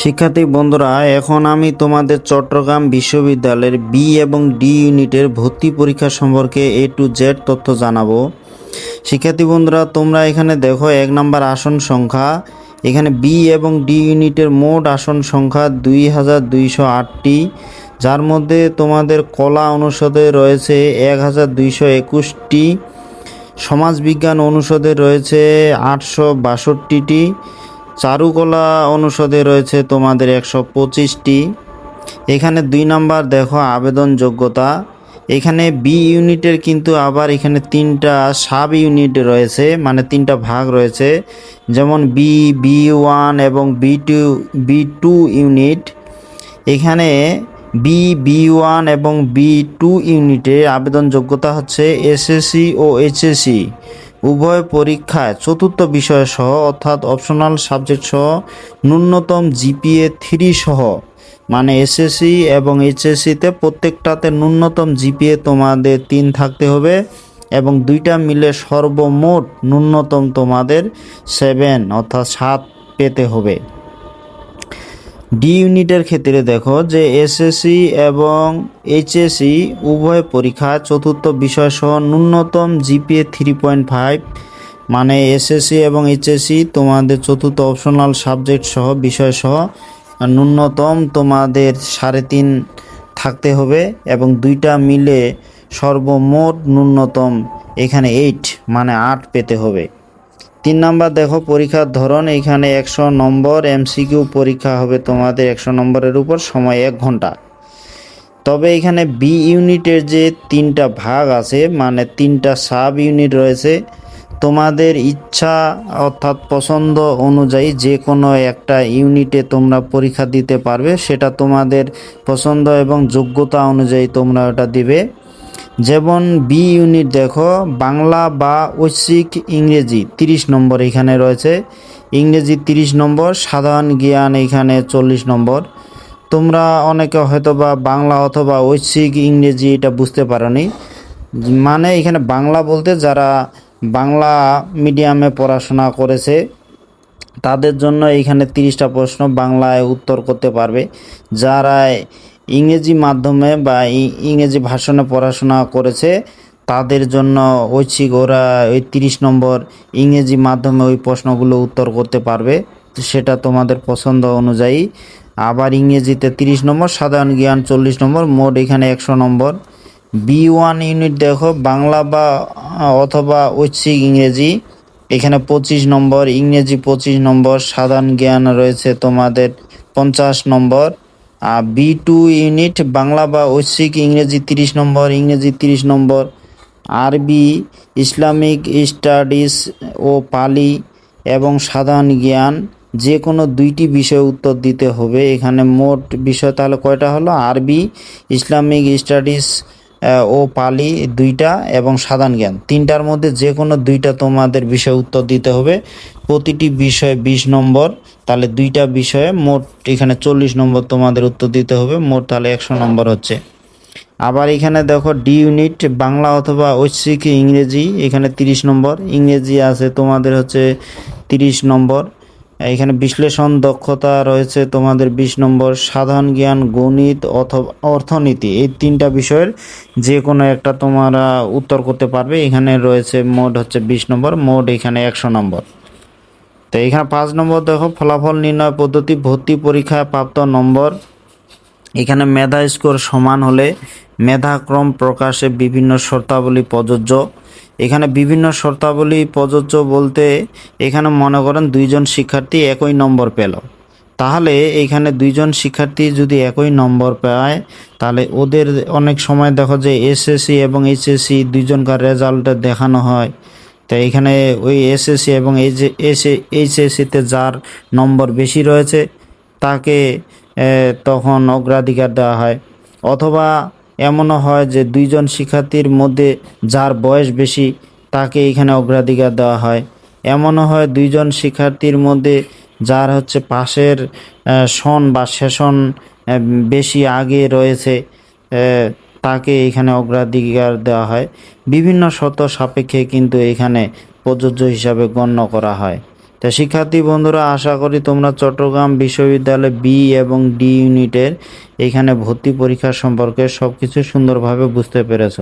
শিক্ষার্থী বন্ধুরা, এখন আমি তোমাদের চট্টগ্রাম বিশ্ববিদ্যালয়ের বি এবং ডি ইউনিটের ভর্তি পরীক্ষা সম্পর্কে এ টু জেড তথ্য জানাব। শিক্ষার্থী বন্ধুরা, তোমরা এখানে দেখো এক নম্বর আসন সংখ্যা। এখানে বি এবং ডি ইউনিটের মোট আসন সংখ্যা দুই হাজার দুইশো আটটি। যার মধ্যে তোমাদের কলা অনুষদে রয়েছে এক হাজার দুইশো একুশটি। সমাজবিজ্ঞান অনুষদে রয়েছে আটশো বাষট্টিটি। চারুকলা অনুষদে রয়েছে তোমাদের একশো পঁচিশটি। এখানে দুই নাম্বার দেখো, আবেদন যোগ্যতা। এখানে বি ইউনিটের কিন্তু আবার এখানে তিনটা সাব ইউনিট রয়েছে মানে তিনটা ভাগ রয়েছে। যেমন বি বি ওয়ান এবং B two B two unit. এখানে বি বি ওয়ান এবং বি টু ইউনিটে আবেদন যোগ্যতা হচ্ছে এসএসসি ও এইচএসসি। উভয় পরীক্ষায় চতুর্থ বিষয় সহ, অর্থাৎ অপশনাল সাবজেক্ট সহ, ন্যূনতম জিপিএ থ্রি সহ মানে এসএসসি এবং এইচএসসিতে প্রত্যেকটাতে ন্যূনতম জিপিএ তোমাদের তিন থাকতে হবে এবং দুইটা মিলে সর্বমোট ন্যূনতম তোমাদের সেভেন অর্থাৎ সাত পেতে হবে। ডি ইউনিটের ক্ষেত্রে দেখো যে এসএসসি এবং এইচএসসি উভয় পরীক্ষা চতুর্থ বিষয় সহ ন্যূনতম জিপিএ থ্রি পয়েন্ট ফাইভ মানে এসএসসি এবং এইচএসসি তোমাদের চতুর্থ অপশনাল সাবজেক্ট সহ বিষয় সহ ন্যূনতম তোমাদের সাড়ে তিন থাকতে হবে এবং দুইটা মিলে সর্বমোট ন্যূনতম এখানে এইট মানে আট পেতে হবে। তিন নাম্বার দেখো, পরীক্ষার ধরন, এখানে একশো নম্বর এমসিকিউ পরীক্ষা হবে তোমাদের একশো নম্বরের উপর, সময় এক ঘণ্টা। তবে এখানে বি ইউনিটের যে তিনটা ভাগ আছে মানে তিনটা সাব ইউনিট রয়েছে, তোমাদের ইচ্ছা অর্থাৎ পছন্দ অনুযায়ী যে কোনো একটা ইউনিটে তোমরা পরীক্ষা দিতে পারবে, সেটা তোমাদের পছন্দ এবং যোগ্যতা অনুযায়ী তোমরা ওটা দিবে। যেমন বি ইউনিট দেখো, বাংলা বা ঐচ্ছিক ইংরেজি তিরিশ নম্বর এখানে রয়েছে। ইংরেজি তিরিশ নম্বর, সাধারণ জ্ঞান এখানে চল্লিশ নম্বর। তোমরা অনেকে হয়তো বা বাংলা অথবা ঐচ্ছিক ইংরেজি এটা বুঝতে পারোনি। মানে এখানে বাংলা বলতে যারা বাংলা মিডিয়ামে পড়াশোনা করেছে, তাদের জন্য এখানে তিরিশটা প্রশ্ন বাংলায় উত্তর করতে পারবে। যারা ইংরেজি মাধ্যমে বা ইংরেজি ভাষণে পড়াশোনা করেছে, তাদের জন্য ঐচ্ছিক ওরা ওই তিরিশ নম্বর ইংরেজি মাধ্যমে ওই প্রশ্নগুলো উত্তর করতে পারবে। সেটা তোমাদের পছন্দ অনুযায়ী। আবার ইংরেজিতে তিরিশ নম্বর, সাধারণ জ্ঞান চল্লিশ নম্বর, মোট এখানে একশো নম্বর। বি ওয়ান ইউনিট দেখো, বাংলা বা, অথবা ঐচ্ছিক ইংরেজি। এখানে পঁচিশ নম্বর, ইংরেজি পঁচিশ নম্বর, সাধারণ জ্ঞান রয়েছে তোমাদের পঞ্চাশ নম্বর। বি টু ইউনিট বাংলা বা ঐশ্বিক ইংরেজি তিরিশ নম্বর, ইংরেজি তিরিশ নম্বর আরবি ইসলামিক স্টাডিজ ও পালি এবং সাধারণ জ্ঞান যে কোনো দুইটি বিষয়ে উত্তর দিতে হবে। এখানে মোট বিষয় তাহলে কয়টা হলো? আরবি ইসলামিক স্টাডিজ ও পালি দুইটা এবং সাধারণ জ্ঞান। তিনটার মধ্যে যে কোনো দুইটা তোমাদের বিষয় উত্তর দিতে হবে। প্রতিটি বিষয়ে বিশ নম্বর তাহলে দুইটা বিষয়ে মোট এখানে চল্লিশ নম্বর তোমাদের উত্তর দিতে হবে, মোট তাহলে একশো নম্বর হচ্ছে। আবার এখানে দেখো ডি ইউনিট বাংলা অথবা ঐচ্ছিক ইংরেজি, এখানে তিরিশ নম্বর। ইংরেজি আছে তোমাদের হচ্ছে তিরিশ নম্বর। এখানে বিশ্লেষণ দক্ষতা রয়েছে তোমাদের বিশ নম্বর। সাধারণ জ্ঞান, গণিত অথবা, অর্থনীতি, এই তিনটা বিষয়ের যে কোনো একটা তোমরা উত্তর করতে পারবে। এখানে রয়েছে মোট হচ্ছে বিশ নম্বর, মোট এখানে একশো নম্বর। তো এখানে পাঁচ নম্বর দেখো, ফলাফল নির্ণয় পদ্ধতি, ভর্তি পরীক্ষায় প্রাপ্ত নম্বর। এখানে মেধা স্কোর সমান হলে মেধাক্রম প্রকাশে বিভিন্ন শর্তাবলী প্রযোজ্য। এখানে বিভিন্ন শর্তাবলী প্রযোজ্য বলতে এখানে মনে করেন দুইজন শিক্ষার্থী একই নম্বর পেল। তাহলে এখানে দুইজন শিক্ষার্থী যদি একই নম্বর পায়, তাহলে ওদের অনেক সময় দেখো যে এসএসসি এবং এইচএসসি দুইজনকার রেজাল্ট দেখানো হয়। তো এখানে ওই এসএসসি এবং এইচএসসিতে যার নম্বর বেশি রয়েছে, তাকে তখন অগ্রাধিকার দেওয়া হয়। অথবা এমনও হয় যে দুইজন শিক্ষার্থীর মধ্যে যার বয়স বেশি, তাকে এখানে অগ্রাধিকার দেওয়া হয়। এমনও হয় দুইজন শিক্ষার্থীর মধ্যে যার হচ্ছে পাশের সন বা সেশন বেশি আগে রয়েছে তাকে এখানে অগ্রাধিকার দেওয়া হয়। বিভিন্ন শত সাপেক্ষে কিন্তু এখানে প্রযোজ্য হিসাবে গণ্য করা হয়। তা শিক্ষার্থী বন্ধুরা, আশা করি তোমরা চট্টগ্রাম বিশ্ববিদ্যালয় বি এবং ডি ইউনিটের এখানে ভর্তি পরীক্ষা সম্পর্কে সবকিছু সুন্দরভাবে বুঝতে পেরেছ।